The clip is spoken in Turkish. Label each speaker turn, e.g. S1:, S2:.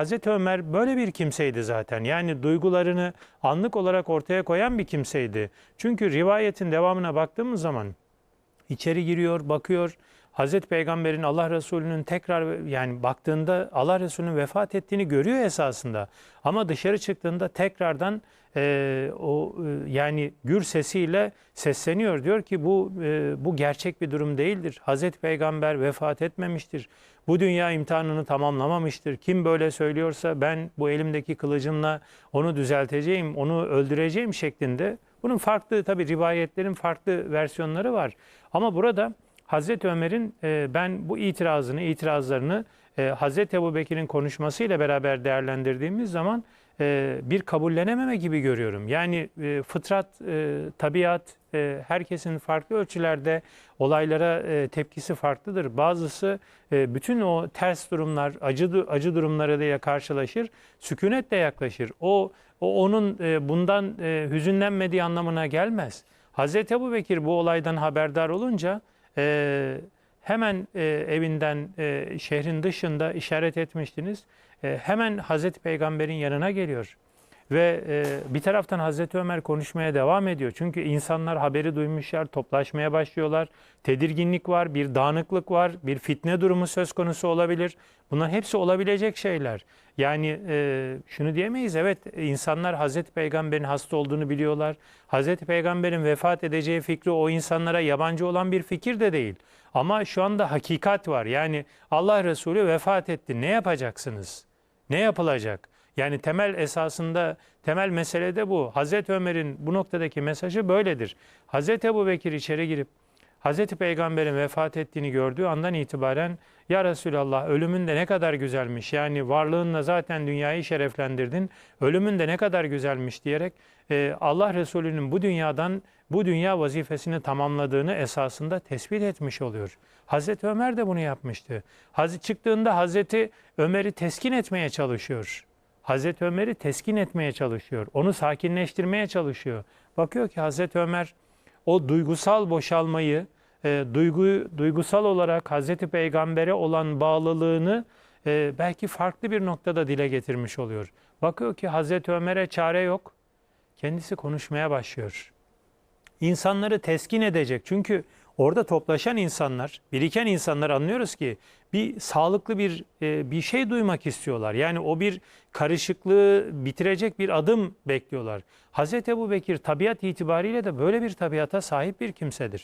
S1: Hazreti Ömer böyle bir kimseydi zaten. Yani duygularını anlık olarak ortaya koyan bir kimseydi. Çünkü rivayetin devamına baktığımız zaman içeri giriyor, bakıyor. Hazreti Peygamber'in Allah Resulü'nün tekrar yani baktığında Allah Resulü'nün vefat ettiğini görüyor esasında. Ama dışarı çıktığında tekrardan e, o e, yani gür sesiyle sesleniyor. Diyor ki bu e, bu gerçek bir durum değildir. Hazreti Peygamber vefat etmemiştir. Bu dünya imtihanını tamamlamamıştır. Kim böyle söylüyorsa ben bu elimdeki kılıcımla onu düzelteceğim, onu öldüreceğim şeklinde. Bunun farklı tabi rivayetlerin farklı versiyonları var. Ama burada Hazreti Ömer'in e, ben bu itirazını, itirazlarını e, Hazreti Ebu Bekir'in konuşmasıyla beraber değerlendirdiğimiz zaman e, bir kabullenememe gibi görüyorum. Yani e, fıtrat, e, tabiat, e, herkesin farklı ölçülerde olaylara e, tepkisi farklıdır. Bazısı e, bütün o ters durumlar, acı acı durumlarıyla karşılaşır, sükunetle yaklaşır. O, o onun e, bundan e, hüzünlenmediği anlamına gelmez. Hazreti Ebu Bekir bu olaydan haberdar olunca e, hemen e, evinden e, şehrin dışında işaret etmiştiniz. E, hemen Hazreti Peygamber'in yanına geliyor. Ve e, bir taraftan Hazreti Ömer konuşmaya devam ediyor. Çünkü insanlar haberi duymuşlar, toplaşmaya başlıyorlar. Tedirginlik var, bir dağınıklık var, bir fitne durumu söz konusu olabilir. Bunlar hepsi olabilecek şeyler. Yani e, şunu diyemeyiz, evet insanlar Hazreti Peygamber'in hasta olduğunu biliyorlar. Hazreti Peygamber'in vefat edeceği fikri o insanlara yabancı olan bir fikir de değil. Ama şu anda hakikat var. Yani Allah Resulü vefat etti. Ne yapacaksınız? Ne yapılacak? Yani temel esasında, temel mesele de bu. Hazreti Ömer'in bu noktadaki mesajı böyledir. Hazreti Ebu Bekir içeri girip Hazreti Peygamber'in vefat ettiğini gördüğü andan itibaren ya Resulallah ölümün de ne kadar güzelmiş. Yani varlığınla zaten dünyayı şereflendirdin. Ölümün de ne kadar güzelmiş diyerek e, Allah Resulü'nün bu dünyadan bu dünya vazifesini tamamladığını esasında tespit etmiş oluyor. Hazreti Ömer de bunu yapmıştı. Hazreti çıktığında Hazreti Ömer'i teskin etmeye çalışıyor. Hazreti Ömer'i teskin etmeye çalışıyor. Onu sakinleştirmeye çalışıyor. Bakıyor ki Hazreti Ömer o duygusal boşalmayı, e, duygu, duygusal olarak Hazreti Peygamber'e olan bağlılığını e, belki farklı bir noktada dile getirmiş oluyor. Bakıyor ki Hazreti Ömer'e çare yok. Kendisi konuşmaya başlıyor. İnsanları teskin edecek. Çünkü orada toplaşan insanlar, biriken insanlar anlıyoruz ki bir sağlıklı bir e, bir şey duymak istiyorlar. Yani o bir karışıklığı bitirecek bir adım bekliyorlar. Hazreti Ebu Bekir tabiat itibariyle de böyle bir tabiata sahip bir kimsedir.